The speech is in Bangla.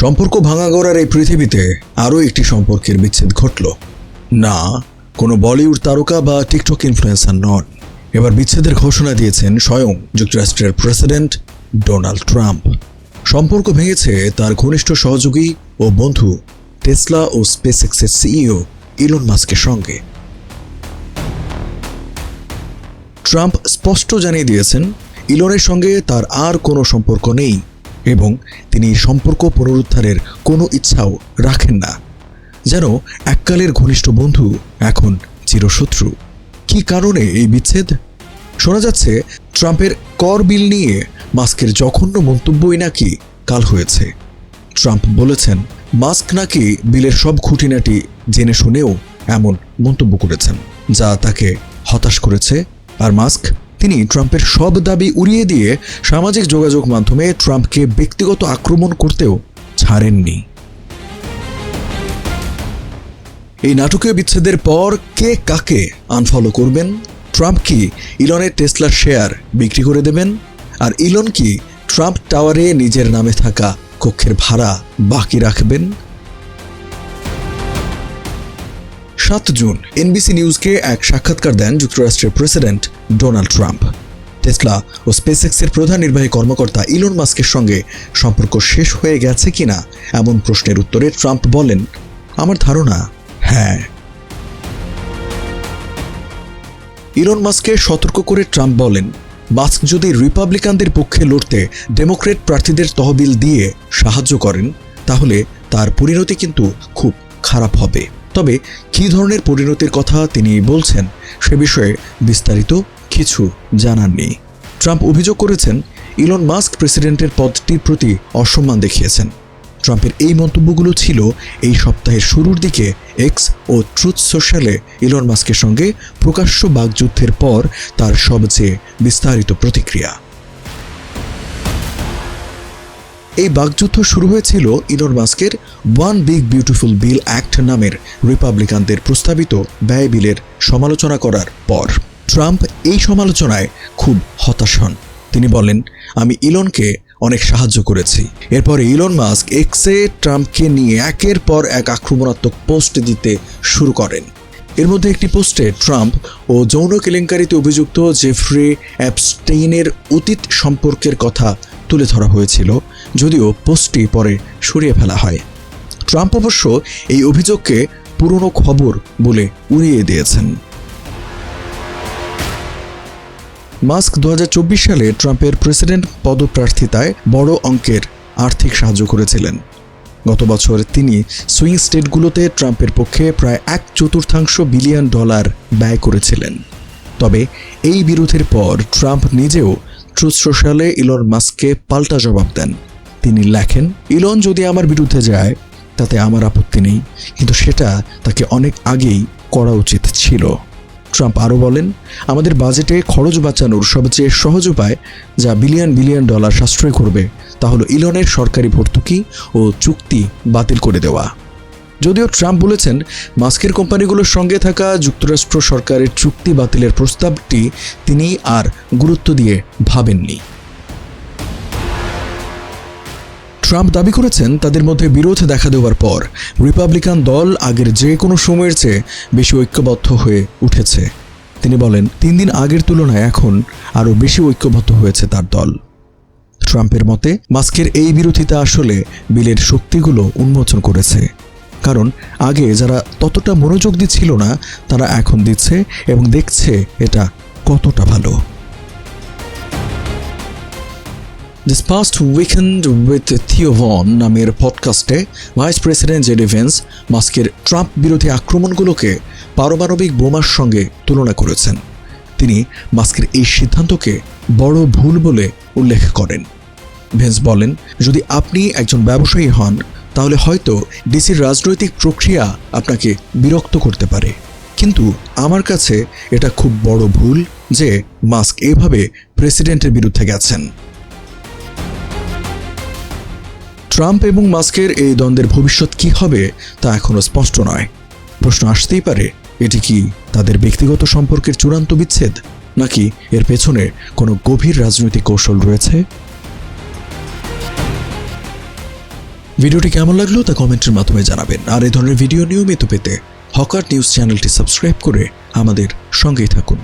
সম্পর্ক ভাঙা গড়ার এই পৃথিবীতে আরও একটি সম্পর্কের বিচ্ছেদ ঘটল। না, কোনো বলিউড তারকা বা টিকটক ইনফ্লুয়েন্সার নন। এবার বিচ্ছেদের ঘোষণা দিয়েছেন স্বয়ং যুক্তরাষ্ট্রের প্রেসিডেন্ট ডোনাল্ড ট্রাম্প। সম্পর্ক ভেঙেছে তার ঘনিষ্ঠ সহযোগী ও বন্ধু টেসলা ও স্পেসএক্সের সিইও ইলন মাস্কের সঙ্গে। ট্রাম্প স্পষ্ট জানিয়ে দিয়েছেন, ইলনের সঙ্গে তার আর কোনো সম্পর্ক নেই। এবং তিনি সম্পর্ক পুনরুদ্ধারের কোনো ইচ্ছাও রাখেন না। যেন এককালের ঘনিষ্ঠ বন্ধু এখন চিরশত্রু। কী কারণে এই বিচ্ছেদ? শোনা যাচ্ছে, ট্রাম্পের কর বিল নিয়ে মাস্কের জঘন্য মন্তব্যই নাকি কাল হয়েছে। ট্রাম্প বলেছেন, মাস্ক নাকি বিলের সব খুঁটিনাটি জেনে শুনেও এমন মন্তব্য করেছেন, যা তাকে হতাশ করেছে। আর মাস্ক তিনি ট্রাম্পের সব দাবি উড়িয়ে দিয়ে সামাজিক যোগাযোগ মাধ্যমে ট্রাম্পকে ব্যক্তিগত আক্রমণ করতেও ছাড়েননি। এই নাটকীয় বিচ্ছেদের পর কে কাকে আনফলো করবেন? ট্রাম্প কি ইলনের টেসলার শেয়ার বিক্রি করে দেবেন? আর ইলন কি ট্রাম্প টাওয়ারে নিজের নামে থাকা কক্ষের ভাড়া বাকি রাখবেন? সাত জুন এনবিসি নিউজকে এক সাক্ষাৎকার দেন যুক্তরাষ্ট্রের প্রেসিডেন্ট ডোনাল্ড ট্রাম্প। টেসলা ও স্পেসএক্সের প্রধান নির্বাহী কর্মকর্তা ইলন মাস্কের সঙ্গে সম্পর্ক শেষ হয়ে গেছে কিনা এমন প্রশ্নের উত্তরে ট্রাম্প বলেন, আমার ধারণা হ্যাঁ। ইলন মাস্ককে সতর্ক করে ট্রাম্প বলেন, মাস্ক যদি রিপাবলিকানদের পক্ষে লড়তে ডেমোক্রেট প্রার্থীদের তহবিল দিয়ে সাহায্য করেন, তাহলে তার পরিণতি কিন্তু খুব খারাপ হবে। তবে কী ধরনের পরিণতির কথা তিনি বলছেন সে বিষয়ে বিস্তারিত কিছু জানাননি ট্রাম্প অভিযোগ করেছেন, ইলন মাস্ক প্রেসিডেন্টের পদটির প্রতি অসম্মান দেখিয়েছেন। ট্রাম্পের এই মন্তব্যগুলো ছিল এই সপ্তাহের শুরুর দিকে এক্স ও ট্রুথ সোশ্যালে ইলন মাস্কের সঙ্গে প্রকাশ্য বাগযুদ্ধের পর তার সবচেয়ে বিস্তারিত প্রতিক্রিয়া। এই বাগযুদ্ধ শুরু হয়েছিল ইলন মাস্কের one big beautiful bill act নামের রিপাবলিকানদের প্রস্তাবিত ব্যয় বিলের সমালোচনা করার পর। ট্রাম্প এই সমালোচনায় খুব হতাশ হন। তিনি বলেন, আমি ইলনকে অনেক সাহায্য করেছি। এরপরে ইলন মাস্ক এক্সে ট্রাম্পকে নিয়ে একের পর এক আক্রমণাত্মক পোস্ট দিতে শুরু করেন। এর মধ্যে একটি পোস্টে ট্রাম্প ও যৌন কেলেঙ্কারিতে অভিযুক্ত জেফ্রি অ্যাপস্টেইনের অতীত সম্পর্কের কথা তুলে ধরা হয়েছিল। যদিও পোস্টটি পরে সরিয়ে ফেলা হয়। ট্রাম্প অবশ্য এই অভিযোগকে পুরনো খবর বলে উড়িয়ে দিয়েছেন। মাস্ক দু হাজার চব্বিশ সালে ট্রাম্পের প্রেসিডেন্ট পদপ্রার্থিতায় বড় অঙ্কের আর্থিক সাহায্য করেছিলেন। গত বছর তিনি সুইং স্টেটগুলোতে ট্রাম্পের পক্ষে প্রায় এক চতুর্থাংশ বিলিয়ন ডলার ব্যয় করেছিলেন। তবে এই বিরোধের পর ট্রাম্প নিজেও ট্রুথ সোশ্যালে ইলন মাস্ককে পাল্টা জবাব দেন। তিনি লেখেন, ইলন যদি আমার বিরুদ্ধে যায়, তাতে আমার আপত্তি নেই। কিন্তু সেটা তাকে অনেক আগেই করা উচিত ছিল। ট্রাম্প আরও বলেন, আমাদের বাজেটে খরচ বাঁচানোর সবচেয়ে সহজ উপায়, যা বিলিয়ন বিলিয়ন ডলার সাশ্রয় করবে, তা হলো ইলনের সরকারি ভর্তুকি ও চুক্তি বাতিল করে দেওয়া। যদিও ট্রাম্প বলেছেন, মাস্কের কোম্পানিগুলোর সঙ্গে থাকা যুক্তরাষ্ট্র সরকারের চুক্তি বাতিলের প্রস্তাবটি তিনি আর গুরুত্ব দিয়ে ভাবেননি। ট্রাম্প দাবি করেছেন তাদের মধ্যে বিরোধ দেখা দেওয়ার পর রিপাবলিকান দল আগের যে কোনো সময়ের চেয়ে বেশি ঐক্যবদ্ধ হয়ে উঠেছে। তিনি বলেন, তিন দিন আগের তুলনায় এখন আরও বেশি ঐক্যবদ্ধ হয়েছে তার দল। ট্রাম্পের মতে, মাস্কের এই বিরোধিতা আসলে বিলের শক্তিগুলো উন্মোচন করেছে। কারণ আগে যারা ততটা মনোযোগ দিচ্ছিল না, তারা এখন দিচ্ছে এবং দেখছে এটা কতটা ভালো। This past weekend with Theo Von নামের পডকাস্টে vice president J D Vance মাস্কের ট্রাম্প বিরোধী আক্রমণগুলোকে পারমাণবিক বোমার সঙ্গে তুলনা করেছেন। তিনি মাস্কের এই সিদ্ধান্তকে বড় ভুল বলে উল্লেখ করেন। ভেন্স বলেন, যদি আপনি একজন ব্যবসায়ী হন, তাহলে হয়তো ডিসির রাজনৈতিক প্রক্রিয়া আপনাকে বিরক্ত করতে পারে। কিন্তু আমার কাছে এটা খুব বড় ভুল যে মাস্ক এভাবে প্রেসিডেন্টের বিরুদ্ধে গেছেন। ট্রাম্প এবং মাস্কের এই দ্বন্দ্বের ভবিষ্যৎ কি হবে তা এখনও স্পষ্ট নয়। প্রশ্ন আসতেই পারে, এটি কি তাদের ব্যক্তিগত সম্পর্কের চূড়ান্ত বিচ্ছেদ, নাকি এর পেছনে কোনো গভীর রাজনৈতিক কৌশল রয়েছে? ভিডিওটি কেমন লাগল তা কমেন্টের মাধ্যমে জানাবেন, আর এই ধরনের ভিডিও নিয়মিত পেতে হকার নিউজ চ্যানেলটি সাবস্ক্রাইব করে আমাদের সঙ্গেই থাকুন।